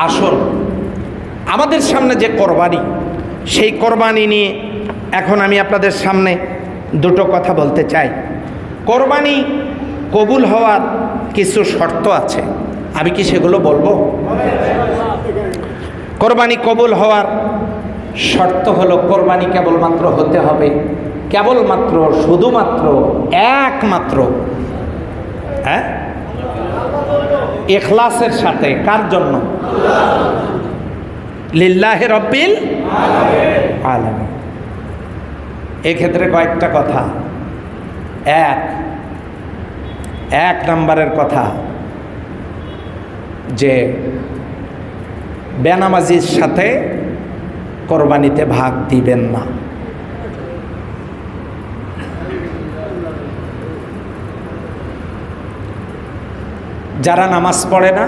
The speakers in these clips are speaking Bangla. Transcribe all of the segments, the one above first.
আসুন আমাদের সামনে যে কোরবানি, সেই কোরবানি নিয়ে এখন আমি আপনাদের সামনে দুটো কথা বলতে চাই। কোরবানি কবুল হওয়ার কিছু শর্ত আছে। আমি কি সেগুলো বলব? কোরবানি কবুল হওয়ার শর্ত হলো কোরবানি কেবলমাত্র হতে হবে। কেবলমাত্র, শুধুমাত্র, একমাত্র হ্যাঁ? এখলাসের সাথে কার জন্য? লিল্লাহে রব্বিল আলম এক্ষেত্রে কয়েকটা কথা। এক এক নম্বরের কথা যে বেনামাজির সাথে কোরবানিতে ভাগ দিবেন না। যারা নামাজ পড়ে না,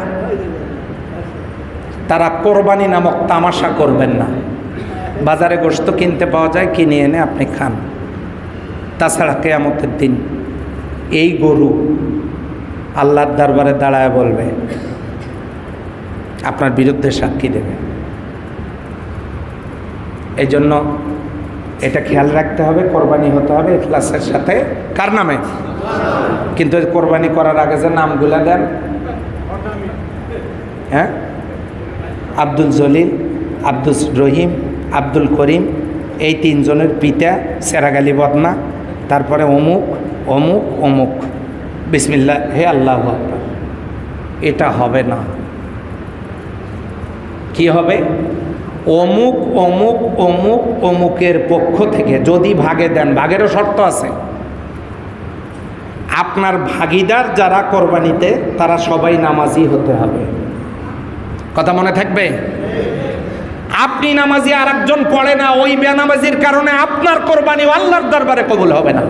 তারা কোরবানি নামক তামাশা করবেন না। বাজারে গোস্ত কিনতে পাওয়া যায়, কিনে এনে আপনি খান। তাছাড়া কেয়ামতের দিন এই গরু আল্লাহর দরবারে দাঁড়ায় বলবে, আপনার বিরুদ্ধে সাক্ষী দেবে। এই জন্য এটা খেয়াল রাখতে হবে, কোরবানি হতে হবে ক্লাসের সাথে কার নামে? কিন্তু কোরবানি করার আগে যে নামগুলা দেন। হ্যাঁ? আব্দুল জলিল, আব্দুল রহিম, আব্দুল করিম, এই তিনজনের পিতা, সেরাগালি বদনা, তারপরে অমুক অমুক অমুক। বিসমিল্লা হে আল্লাহ এটা হবে না। কি হবে? অমুক অমুক অমুক, অমুকের পক্ষ থেকে যদি ভাগে দেন। ভাগেরও শর্ত আছে। আপনার ভাগিদার যারা কোরবানিতে, তারা সবাই নামাজি হতে হবে। কথা মনে থাকবে? আপনি নামাজি আর একজন পড়ে না, ওই বেনামাজির কারণে আপনার কোরবানি আল্লাহর দরবারে কবুল হবে না।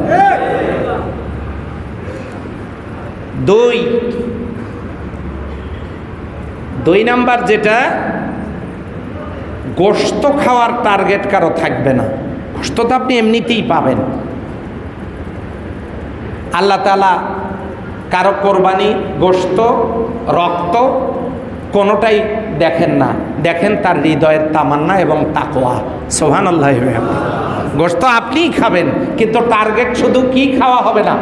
দুই। দুই নাম্বার যেটা গোস্ত খাওয়ার টার্গেট কারও থাকবে না। গোস্ত তো আপনি এমনিতেই পাবেন। আল্লাহ তালা কারও কোরবানি গোস্ত রক্ত কোনোটাই দেখেন না। দেখেন তার হৃদয়ের তামান্না এবং তাকোয়া সোহান আল্লাহ গোস্ত আপনিই খাবেন, কিন্তু টার্গেট শুধু কি খাওয়া হবে না?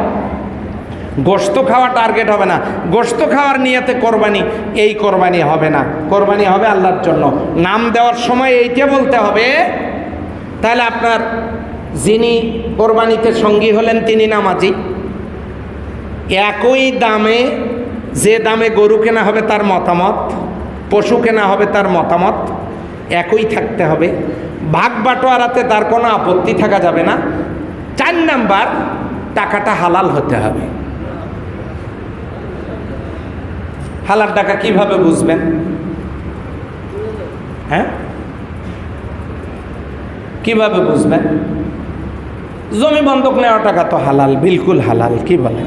গোস্ত খাওয়া টার্গেট হবে না। গোস্ত খাওয়ার নিয়েতে কোরবানি, এই কোরবানি হবে না। কোরবানি হবে আল্লাহর জন্য। নাম দেওয়ার সময় এইটা বলতে হবে, তাহলে আপনার যিনি কোরবানিতে সঙ্গী হলেন তিনি নামাজি? একই দামে যে দামে গরু কেনা হবে তার মতামত, পশু কেনা হবে তার মতামত, একই থাকতে হবে। ভাগ বাটোয়ারাতে তার কোনো আপত্তি থাকা যাবে না। চার নাম্বার, টাকাটা হালাল হতে হবে। হালাল টাকা কীভাবে বুঝবেন? হ্যাঁ? কীভাবে বুঝবেন? জমি বন্ধক নেওয়া টাকা তো হালাল, বিলকুল হালাল, কি বলেন?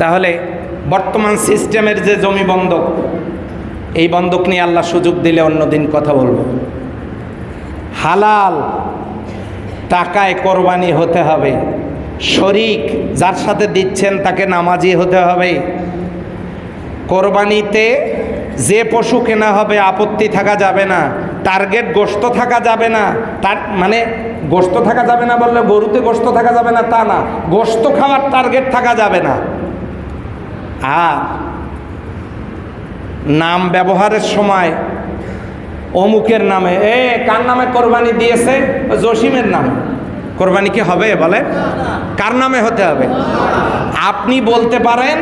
তাহলে বর্তমান সিস্টেমের যে জমি বন্ধক, এই বন্ধক নিয়ে আল্লাহ সুযোগ দিলে অন্যদিন কথা বলব। হালাল টাকায় কোরবানি হতে হবে। শরিক যার সাথে দিচ্ছেন তাকে নামাজি হতে হবে। কোরবানিতে যে পশু কেনা হবে আপত্তি থাকা যাবে না, টার্গেট গোস্ত থাকা যাবে না, তার মানে গোস্ত থাকা যাবে না বললে গরুতে গোস্ত থাকা যাবে না তা না, গোস্ত খাওয়ার টার্গেট থাকা যাবে না। আর নাম ব্যবহারের সময় অমুকের নামে, এ, কার নামে কোরবানি দিয়েছে? জসিমের নামে। কোরবানি কি হবে? বলে। কার নামে হতে হবে? আপনি বলতে পারেন,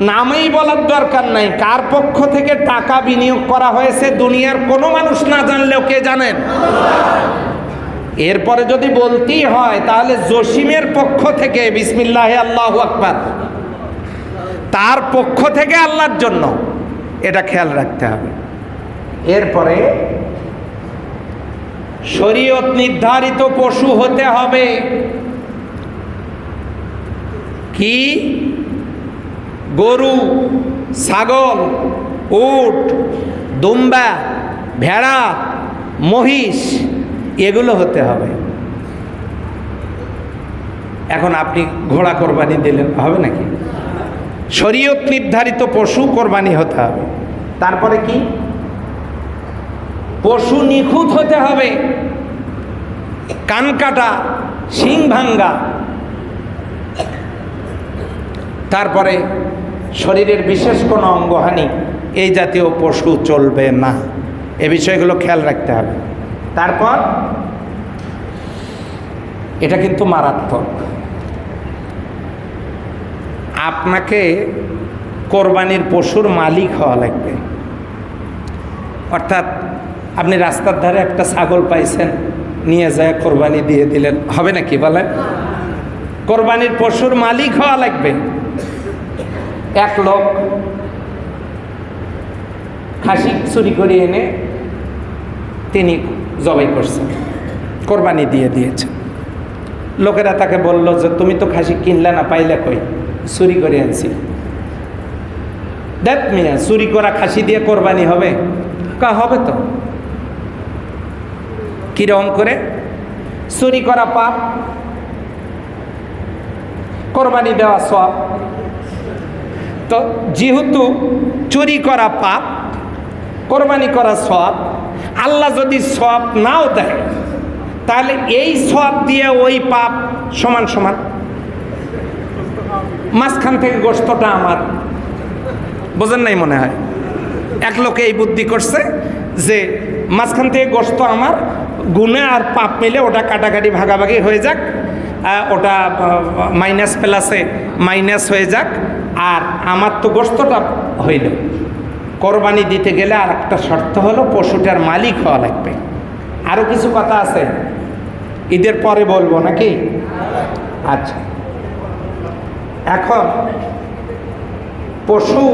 নামেই বলার দরকার নাই। কার পক্ষ থেকে টাকা বিনিয়োগ করা হয়েছে দুনিয়ার কোনো মানুষ না জানলেও কে জানেন? এরপরে যদি বলতেই হয়, তাহলে জসিমের পক্ষ থেকে বিসমিল্লাহ আল্লাহ আকবার। তার পক্ষ থেকে আল্লাহর জন্য এটা খেয়াল রাখতে হবে। এরপরে শরীয়ত নির্ধারিত পশু হতে হবে। কি? গরু, ছাগল, উট, দুম্বা, ভেড়া, মহিষ, এগুলো হতে হবে। এখন আপনি ঘোড়া কোরবানি দিলেন, হবে নাকি? শরীয়ত নির্ধারিত পশু কোরবানি হতে হবে। তারপরে কি? পশু নিখুঁত হতে হবে। কানকাটা শিং ভাঙ্গা। তারপরে শরীরের বিশেষ কোনো অঙ্গহানি, এই জাতীয় পশু চলবে না। এ বিষয়গুলো খেয়াল রাখতে হবে। তারপর, এটা কিন্তু মারাত্মক। আপনাকে কোরবানির পশুর মালিক হওয়া লাগবে। অর্থাৎ আপনি রাস্তার ধারে একটা ছাগল পাইছেন, নিয়ে যায় কোরবানি দিয়ে দিলেন। হবে নাকি বলেন? কোরবানির পশুর মালিক হওয়া লাগবে। এক লোক খাসি চুরি করে এনে তিনি জবাই করছেন, কোরবানি দিয়ে দিয়েছেন। লোকেরা তাকে বলল যে, তুমি তো খাসি কিনলে না, পাইলে কই? চুরি করে আনছি। দেখ মিয়া, চুরি করা খাসি দিয়ে কোরবানি হবে। কা, হবে তো। কীরকম করে? চুরি করা পাপ। কোরবানি দেওয়া সব। তো যেহেতু চুরি করা পাপ, কোরবানি করা সব, আল্লাহ যদি সব নাও দেয়, তাহলে এই সব দিয়ে ওই পাপ সমান সমান মাঝখান থেকে গোস্তটা আমার। বোঝেন নাই মনে হয়? এক লোকে এই বুদ্ধি করছে যে মাঝখান থেকে গোস্ত আমার, গুণে আর পাপ মিলে ওটা কাটাকাটি ভাগাভাগি হয়ে যাক ওটা মাইনাস প্লাসে মাইনাস হয়ে যাক, আর আমার তো গোস্তটা হইল। কোরবানি দিতে গেলে আর একটা শর্ত হলো পশুটার মালিক হওয়া লাগবে। আরও কিছু কথা আছে? ঈদের পরে বলব নাকি? আচ্ছা। এখন পশু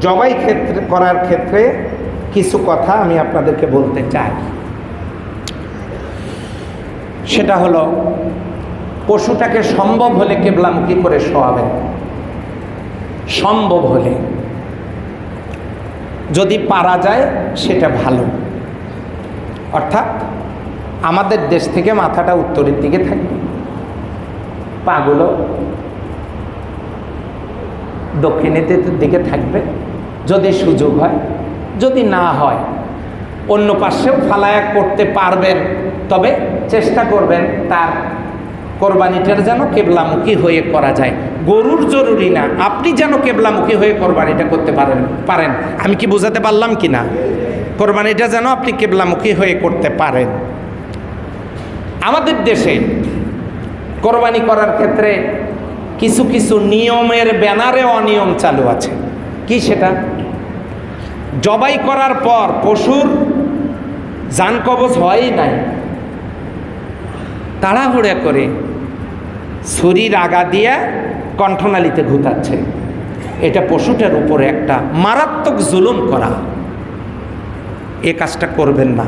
জবাই ক্ষেত্রে, করার ক্ষেত্রে কিছু কথা আমি আপনাদেরকে বলতে চাই। সেটা হলো, পশুটাকে সম্ভব হলে কেবলামুখী করে শোয়াবেন? সম্ভব হলে। যদি পারা যায়, সেটা ভালো। অর্থাৎ আমাদের দেশ থেকে মাথাটা উত্তরের দিকে থাকবে পাগুলো দক্ষিণের দিকে থাকবে। যদি সুযোগ হয়, যদি না হয়, অন্য পাশেও ফালায়া করতে পারবেন, তবে চেষ্টা করবেন তার কোরবানিটার যেন কেবলামুখী হয়ে করা যায়। গরুর জরুরি না, আপনি যেন কেবলামুখী হয়ে কোরবানিটা করতে পারেন পারেন। আমি কি বোঝাতে পারলাম কি না কোরবানিটা যেন আপনি কেবলামুখী হয়ে করতে পারেন। আমাদের দেশে কোরবানি করার ক্ষেত্রে কিছু কিছু নিয়মের ব্যানারে অনিয়ম চালু আছে। কি সেটা? জবাই করার পর পশুর যান কবচ হয়ই নাই। তাড়াহুড়া করে ছুরির আগা দিয়ে কণ্ঠনালীতে ঘুতাচ্ছে। এটা পশুটার উপরে একটা মারাত্মক জুলুম করা। এ কাজটা করবেন না।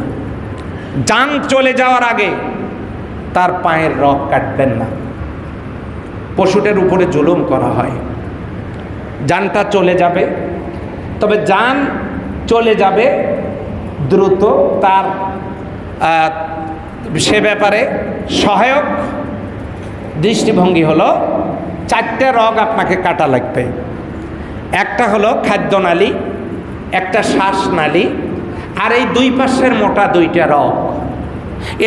যান চলে যাওয়ার আগে তার পায়ের রক কাটবেন না। পশুটার উপরে জুলুম করা হয়। যানটা চলে যাবে। তবে যান চলে যাবে দ্রুত তার সে ব্যাপারে সহায়ক দৃষ্টিভঙ্গি হলো চারটে রগ আপনাকে কাটা লাগবে। একটা হলো খাদ্যনালী একটা শ্বাসনালী আর এই দুই পাশের মোটা দুইটা রগ।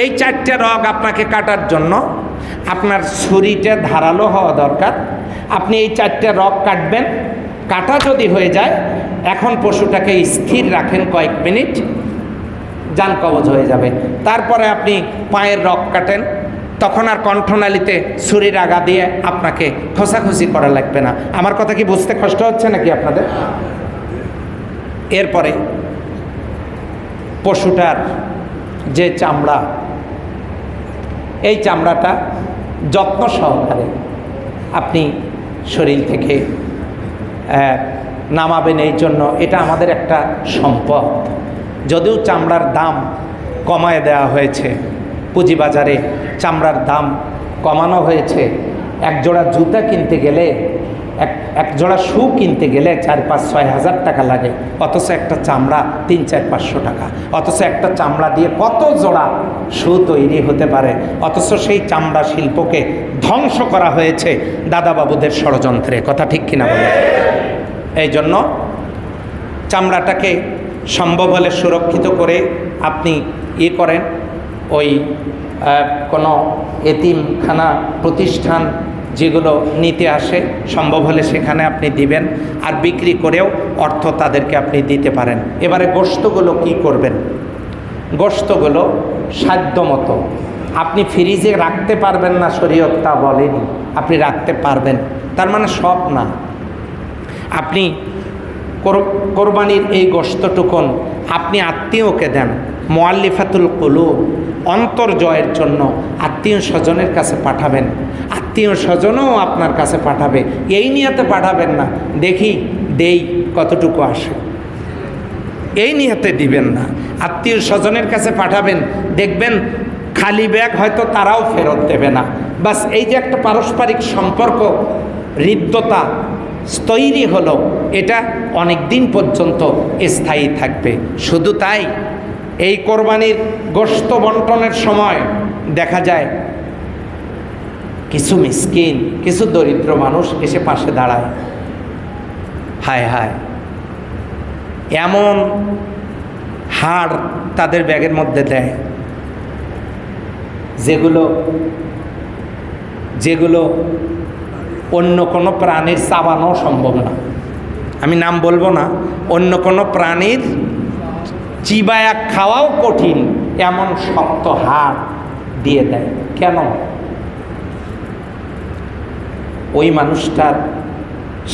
এই চারটে রগ আপনাকে কাটার জন্য আপনার ছুরিটা ধারালো হওয়া দরকার। আপনি এই চারটে রগ কাটবেন। কাটা যদি হয়ে যায়, এখন পশুটাকে স্থির রাখেন কয়েক মিনিট, যান কবজ হয়ে যাবে। তারপরে আপনি পায়ের রক কাটেন। তখন আর কণ্ঠনালীতে ছুরির আগা দিয়ে আপনাকে খোসাখুসি করা লাগবে না। আমার কথা কি বুঝতে কষ্ট হচ্ছে নাকি আপনাদের? এরপরে পশুটার যে চামড়া, এই চামড়াটা যত্ন সহকারে আপনি শরীর থেকে নামাবেন এই জন্য এটা আমাদের একটা সম্পদ। যদিও চামড়ার দাম কমায় দেওয়া হয়েছে, পুঁজিবাজারে চামড়ার দাম কমানো হয়েছে এক জোড়া জুতা কিনতে গেলে এক এক জোড়া শু কিনতে গেলে চার, পাঁচ, ছয় হাজার টাকা লাগে। অথচ একটা চামড়া তিন, চার, পাঁচশো টাকা। অথচ একটা চামড়া দিয়ে কত জোড়া শু তৈরি হতে পারে। অথচ সেই চামড়া শিল্পকে ধ্বংস করা হয়েছে দাদাবাবুদের ষড়যন্ত্রে। কথা ঠিক কিনা বলে? এই জন্য চামড়াটাকে সম্ভব হলে সুরক্ষিত করে আপনি ই করেন। ওই কোনো এতিমখানা প্রতিষ্ঠান যেগুলো নিতে আসে, সম্ভব হলে সেখানে আপনি দিবেন। আর বিক্রি করেও অর্থ তাদেরকে আপনি দিতে পারেন। এবারে গোস্তগুলো কি করবেন? গোস্তগুলো সাধ্য মতো। আপনি ফ্রিজে রাখতে পারবেন না, শরীয়ত তা বলেনি। আপনি রাখতে পারবেন। তার মানে সব না। আপনি কোর- কোরবানির এই গোস্তটুকুন আপনি আত্মীয়কে দেন। মোয়াল্লিফাতুল কুলু অন্তর জয়ের জন্য আত্মীয় স্বজনের কাছে পাঠাবেন। আত্মীয় স্বজনও আপনার কাছে পাঠাবে। এই নিয়েতে পাঠাবেন না। দেখি, দেই কতটুকু আসে। এই নিয়তে দিবেন না। আত্মীয় স্বজনের কাছে পাঠাবেন। দেখবেন খালি ব্যাগ হয়তো তারাও ফেরত দেবে না। বাস এই যে একটা পারস্পরিক সম্পর্ক, হৃদ্যতা তৈরি হলো, এটা অনেক দিন পর্যন্ত স্থায়ী থাকবে। শুধু তাই, এই কোরবানির গোস্ত বন্টনের সময় দেখা যায় কিছু মিসকিন, কিছু দরিদ্র মানুষ এসে পাশে দাঁড়ায়। হায় হায়। এমন হাড় তাদের ব্যাগের মধ্যে দেয়, যেগুলো যেগুলো অন্য কোনো প্রাণীর চাবানো সম্ভব না। আমি নাম বলব না, অন্য কোনো প্রাণীর চিবায়া খাওয়াও কঠিন, এমন শক্ত হাড় দিয়ে দেয়। কেন? ওই মানুষটার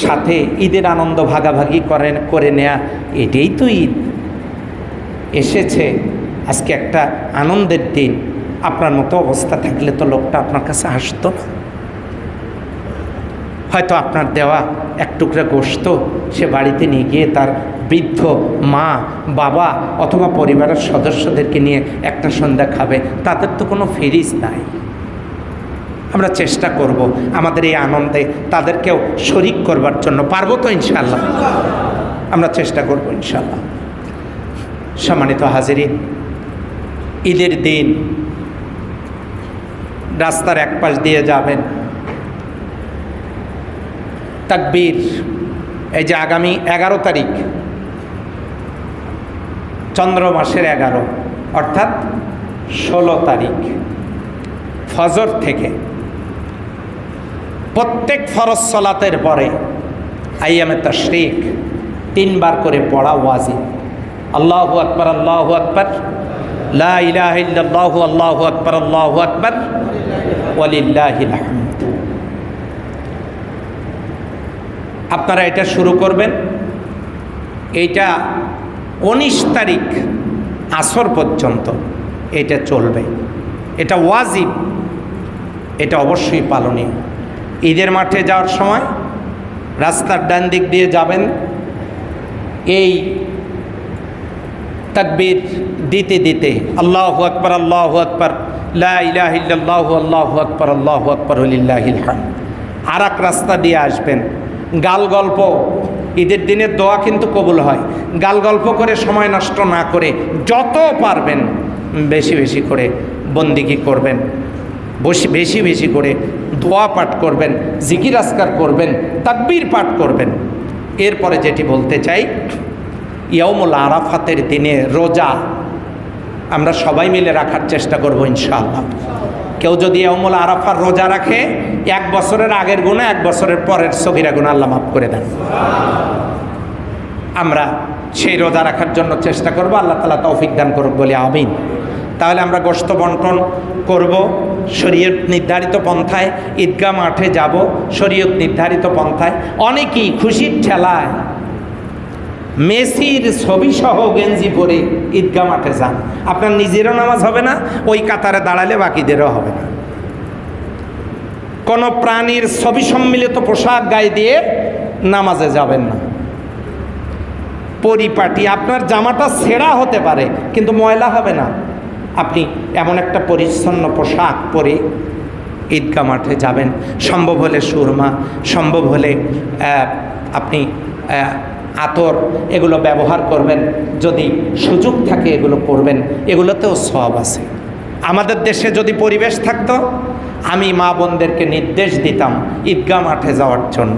সাথে ঈদের আনন্দ ভাগাভাগি করেন, করে নেয়া, এটাই তো ঈদ। এসেছে আজকে একটা আনন্দের দিন। আপনার মতো অবস্থা থাকলে তো লোকটা আপনার কাছে আসতো না। হয়তো আপনার দেওয়া এক টুকরা গোস্ত সে বাড়িতে নিয়ে গিয়ে তার বৃদ্ধ মা, বাবা অথবা পরিবারের সদস্যদেরকে নিয়ে একটা সন্ধ্যা খাবে, তাদের তো কোনো ফিরিজ নাই। আমরা চেষ্টা করব আমাদের এই আনন্দে তাদেরকেও শরিক করবার জন্য। পারব তো ইনশাল্লাহ আমরা চেষ্টা করব ইনশাল্লাহ সম্মানিত হাজিরিন, ঈদের দিন রাস্তার এক পাশ দিয়ে যাবেন। তাকবীর, এই যে আগামী এগারো তারিখ, চন্দ্র মাসের এগারো, অর্থাৎ ষোলো তারিখ, ফজর থেকে প্রত্যেক ফরজ সলাতের পরে আইয়ামে তশরিক তিনবার করে পড়া ওয়াজি আল্লাহ আকবর আল্লাহ আকবর, লা ইলাহা ইল্লাল্লাহু, আল্লাহু আকবর আল্লাহু আকবর আপনারা এটা শুরু করবেন। এইটা উনিশ তারিখ আসর পর্যন্ত এটা চলবে। এটা ওয়াজিব, এটা অবশ্যই পালনীয়। ঈদের মাঠে যাওয়ার সময় রাস্তার ডান দিক দিয়ে যাবেন। এই তাকবীর দিতে দিতে আল্লাহ আকবর আল্লাহ আকবর লাহ আল্লাহ আকবর আল্লাহ আকবর হামদ। আর এক রাস্তা দিয়ে আসবেন। গাল গল্প, ঈদের দিনের দোয়া কিন্তু কবুল হয়। গাল গল্প করে সময় নষ্ট না করে যত পারবেন, বেশি বেশি করে বন্দিগি করবেন। বেশি বেশি করে দোয়া পাঠ করবেন, জিকির আসকার করবেন, তাকবীর পাঠ করবেন। এরপরে যেটি বলতে চাই ইয়মুল আরাফাতের দিনে রোজা আমরা সবাই মিলে রাখার চেষ্টা করব ইনশাআল্লাহ। কেউ যদি ইয়মুল আরাফার রোজা রাখে, এক বছরের আগের গুণা এক বছরের পরের সগিরা গুণা আল্লাহ মাফ করে দেন। আমরা সেই রোজা রাখার জন্য চেষ্টা করব, আল্লাহ তালা তৌফিক দান করুক বলে, আমিন। তাহলে আমরা গোস্ত বন্টন করব। শরীয়ত নির্ধারিত পন্থায় ঈদগাহ মাঠে যাব, শরীয়ত নির্ধারিত পন্থায়। অনেকেই খুশির ঠেলায় মেসির ছবি সহ গেঞ্জি পরে ঈদগাহ মাঠে যান। আপনার নিজেরও নামাজ হবে না, ওই কাতারে দাঁড়ালে বাকিদেরও হবে না। কোনো প্রাণীর ছবি সম্মিলিত পোশাক গায়ে দিয়ে নামাজে যাবেন না। পরিপাটি, আপনার জামাটা ছেঁড়া হতে পারে, কিন্তু ময়লা হবে না। আপনি এমন একটা পরিচ্ছন্ন পোশাক পরে ঈদগা মাঠে যাবেন। সম্ভব হলে সুরমা, সম্ভব হলে আপনি আতর, এগুলো ব্যবহার করবেন। যদি সুযোগ থাকে এগুলো করবেন এগুলোতেও সব আছে। আমাদের দেশে যদি পরিবেশ থাকতো, আমি মা বোনদেরকে নির্দেশ দিতাম ঈদগা মাঠে যাওয়ার জন্য।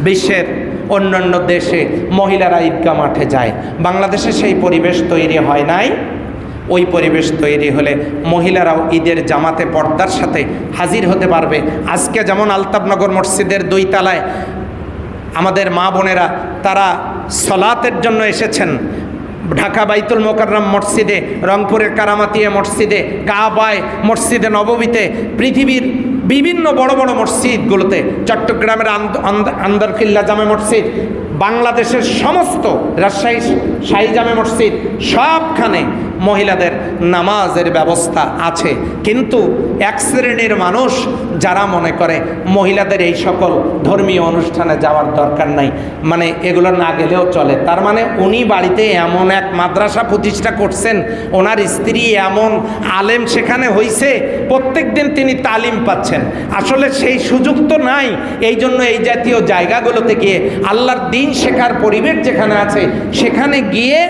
বিশ্বের অন্যান্য দেশে মহিলারা ঈদগা মাঠে যায়। বাংলাদেশে সেই পরিবেশ তৈরি হয় নাই। ওই পরিবেশ তৈরি হলে মহিলারাও ঈদের জামাতে পর্দার সাথে হাজির হতে পারবে। আজকে যেমন আলতাবনগর মসজিদের দুই তালায় আমাদের মা বোনেরা তারা সলাতের জন্য এসেছেন। ঢাকা বাইতুল মোকাররম মসজিদে, রংপুরের কারামাতিয়া মসজিদে, কাবায় মসজিদে, নববীতে, পৃথিবীর বিভিন্ন বড় বড় মসজিদগুলোতে, চট্টগ্রামের আন্দ- আন্দ- আন্দরকিল্লা জামে মসজিদ, বাংলাদেশের সমস্ত রাজশাহী শাহী জামে মসজিদ, সবখানে মহিলাদের নামাজের ব্যবস্থা আছে। কিন্তু এক শ্রেণির মানুষ যারা মনে করে মহিলাদের এই সকল ধর্মীয় অনুষ্ঠানে যাওয়ার দরকার নাই মানে এগুলো না গেলেও চলে। তার মানে উনি বাড়িতে এমন এক মাদ্রাসা প্রতিষ্ঠা করছেন, ওনার স্ত্রী এমন আলেম সেখানে হইছে প্রত্যেক দিন তিনি তালিম পাচ্ছেন। আসলে সেই সুযোগ তো নাই এই জন্য এই জাতীয় জায়গাগুলোতে গিয়ে আল্লাহর দিন শেখার পরিবেশ যেখানে আছে, সেখানে গিয়ে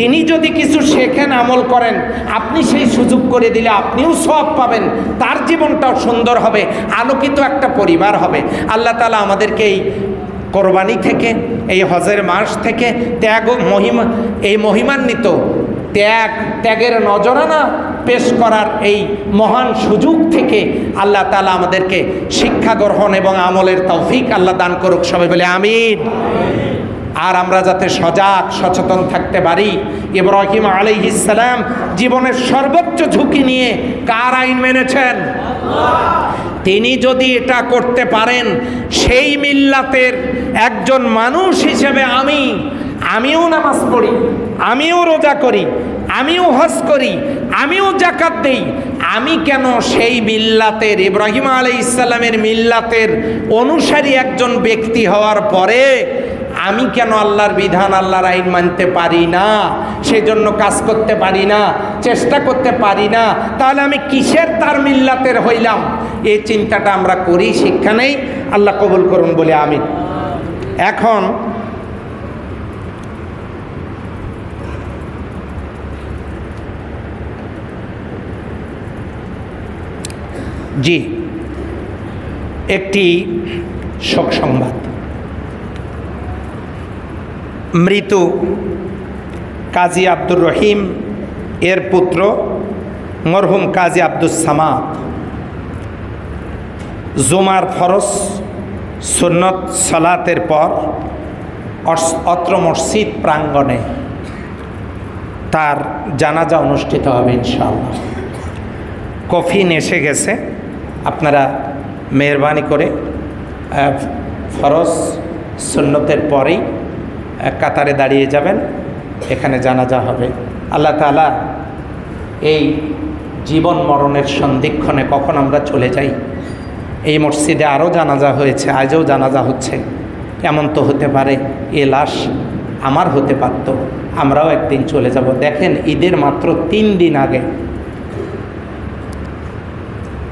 তিনি যদি কিছু শেখেন, আমল করেন, আপনি সেই সুযোগ করে দিলে আপনিও সব পাবেন। তার জীবনটাও সুন্দর হবে, আলোকিত একটা পরিবার হবে। আল্লাহ তালা আমাদেরকে এই কোরবানি থেকে, এই হজের মাস থেকে ত্যাগ মহিমা, এই মহিমান্বিত ত্যাগ, ত্যাগের নজরানা পেশ করার এই মহান সুযোগ থেকে আল্লাহ তালা আমাদেরকে শিক্ষা গ্রহণ এবং আমলের তৌফিক আল্লাহ দান করুক সবাই বলে আমিন। আর আমরা যাতে সজাগ, সচেতন থাকতে পারি। ইব্রাহিম আলাইহিসালাম জীবনের সর্বোচ্চ ঝুঁকি নিয়ে কার আইন মেনেছেন? তিনি যদি এটা করতে পারেন, সেই মিল্লাতের একজন মানুষ হিসেবে আমি, আমিও নামাজ পড়ি, আমিও রোজা করি, আমিও হজ করি, আমিও জাকাত দেই। আমি কেন সেই মিল্লাতের, ইব্রাহিম আলাই ইসলামের মিল্লাতের অনুসারী একজন ব্যক্তি হওয়ার পরে আমি কেন আল্লাহর বিধান, আল্লাহর আইন মানতে পারি না? সেজন্য কাজ করতে পারি না, চেষ্টা করতে পারি না। তাহলে আমি কিসের তার মিল্লাতের হইলাম? এই চিন্তাটা আমরা করি, শিক্ষা নেই। আল্লাহ কবুল করুন বলে আমি এখন জি, একটি শোক সংবাদ। মৃত কাজী আব্দুর রহিম, এর পুত্র মরহুম কাজী আব্দুস সামাদ। জুমার ফরস সুন্নত, সালাতের পর অত্র মসজিদ প্রাঙ্গণে তার জানাজা অনুষ্ঠিত হবে ইনশাআল্লাহ। কফিন এসে গেছে, আপনারা মেহরবানি করে ফরজ, সুন্নতের পরেই কাতারে দাঁড়িয়ে যাবেন, এখানে জানাজা হবে। আল্লাহ তালা এই জীবন মরণের সন্ধিক্ষণে কখন আমরা চলে যাই? এই মসজিদে আরও জানাজা হয়েছে, আজও জানাজা হচ্ছে। এমন তো হতে পারে, এ লাশ আমার হতে পারত, আমরাও একদিন চলে যাব। দেখেন, ঈদের মাত্র তিন দিন আগে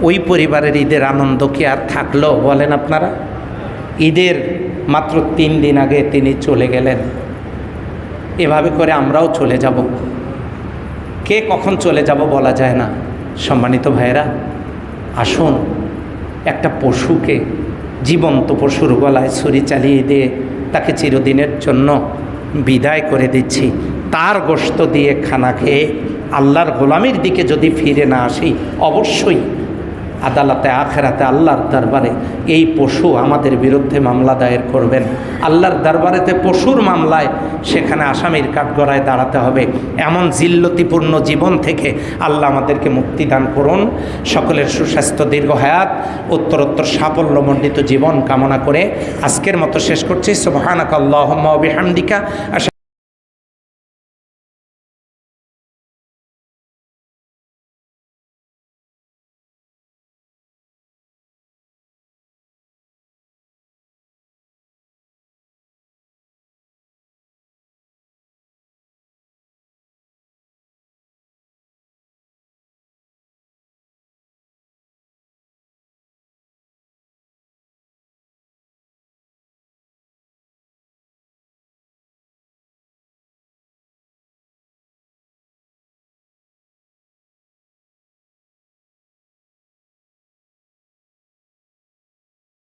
ওই পরিবারের ঈদের আনন্দ কি আর থাকল বলেন আপনারা? ঈদের মাত্র তিন দিন আগে তিনি চলে গেলেন। এভাবে করে আমরাও চলে যাব। কে কখন চলে যাব বলা যায় না। সম্মানিত ভাইয়েরা, আসুন একটা পশুকে, জীবন্ত পশুর গলায় ছুরি চালিয়ে দিয়ে তাকে চিরদিনের জন্য বিদায় করে দিচ্ছি। তার গোস্ত দিয়ে খানা খেয়ে আল্লাহর গোলামির দিকে যদি ফিরে না আসি, অবশ্যই আদালতে, আখেরাতে আল্লাহর দরবারে এই পশু আমাদের বিরুদ্ধে মামলা দায়ের করবেন। আল্লাহর দরবারেতে পশুর মামলায় সেখানে আসামির কাঠগড়ায় দাঁড়াতে হবে। এমন জিল্লতিপূর্ণ জীবন থেকে আল্লাহ আমাদেরকে মুক্তি দান করুন। সকলের সুস্বাস্থ্য, দীর্ঘ হায়াত, উত্তরোত্তর সাফল্যমণ্ডিত জীবন কামনা করে আজকের মতো শেষ করছি। বিহামদিকা।